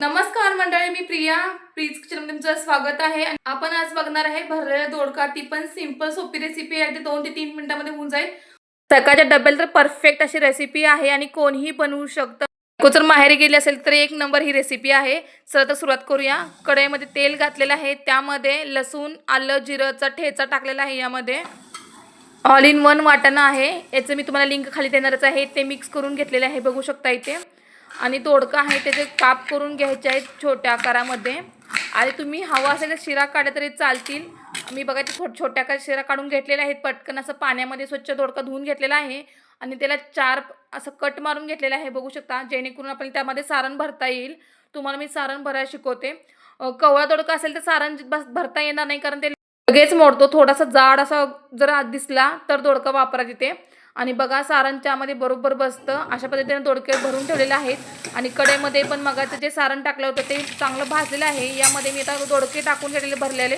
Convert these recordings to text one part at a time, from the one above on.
नमस्कार मंडळी मी Priya. Please kitchen तुमचं स्वागत आहे. आपण आज बघणार आहे भरलेला दोडका. ती पण सिंपल सोपी रेसिपी आहे. ती दोन ते तीन मिनिटांमध्ये होऊन जाईल. सकाळच्या डब्याला तर परफेक्ट अशी रेसिपी आहे आणि कोणीही बनवू शकतं. को जर माहेरी गेली असेल तर एक नंबर ही रेसिपी आहे. सर तर सुरुवात करूया. कढईमध्ये तेल घातलेलं आहे. त्यामध्ये लसूण आलं जिरंचा ठेचा टाकलेला आहे यामध्ये. ऑल इन वन वाटाणं आहे. याचं मी तुम्हाला लिंक खाली देणारच आहे. ते मिक्स करून घेतलेलं आहे. बघू शकता इथे. आणि दोडका आहे त्याचे काप करून घ्यायचे आहेत छोट्या आकारामध्ये. आणि तुम्ही हवा असेल तर शिरा काढल्या तरी चालतील. मी बघा ते छोट छोट्या आकार शिरा काढून घेतलेल्या आहेत. पटकन असं पाण्यामध्ये स्वच्छ दोडका धुवून घेतलेला आहे. आणि त्याला चार असं कट मारून घेतलेलं आहे बघू शकता. जेणेकरून आपण त्यामध्ये सारण भरता येईल. तुम्हाला मी सारण भरायला शिकवते. कवळा दोडका असेल तर सारण बस भरता येणार नाही कारण ते लगेच मोडतो. थोडासा जाड असा जर दिसला तर दोडका वापरा तिथे. आणि बघा सारण त्यामध्ये बरोबर बसतं. अशा पद्धतीने दोडके भरून ठेवलेले आहेत. आणि कडेमध्ये पण मगाचं जे सारण टाकलं होतं ते चांगलं भाजलेलं आहे. यामध्ये मी आता दोडके टाकून घेतलेले भरलेले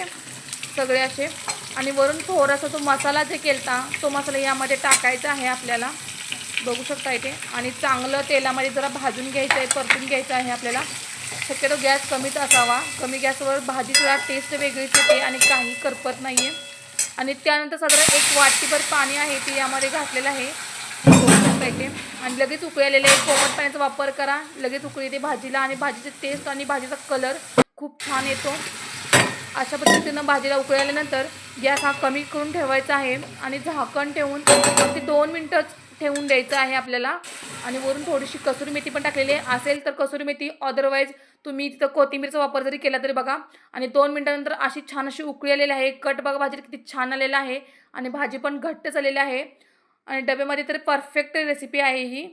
सगळे असे. आणि वरून थोडासा तो मसाला जे केलता तो मसाला यामध्ये टाकायचा आहे आपल्याला. बघू शकता इथे. आणि चांगलं तेलामध्ये जरा भाजून घ्यायचं आहे परतून घ्यायचं आहे आपल्याला. शक्यतो गॅस कमीच असावा. कमी गॅसवर भाजी जरा टेस्ट वेगळीच येते आणि काही करपत नाही आहे आणि त्यानंतर साधारण एक वाटीभर पाणी आहे ते यामध्ये घातलेलं आहे. पाहिजे आणि लगेच उकळलेले कोमट पाण्याचा वापर करा. लगेच उकळी भाजीला आणि भाजीचे टेस्ट आणि भाजीचा कलर खूप छान येतो. अशा पद्धतीनं भाजीला उकळल्यानंतर गॅस हा कमी करून ठेवायचा आहे. आणि झाकण ठेवून ते दोन मिनटंच ठेवून द्यायचं आहे आपल्याला. आणि वरून थोडीशी कसुरी मेथी पण टाकलेली असेल तर कसुरी मेथी अदरवाईज तुम्ही तिथं कोथिंबीरचा वापर जरी केला तरी बघा. आणि दोन मिनटानंतर अशी छान अशी उकळी आलेली आहे. कट बघा भाजी किती छान आलेला आहे. आणि भाजी पण घट्ट झालेली आहे. आणि डब्यामध्ये तर परफेक्ट रेसिपी आहे ही.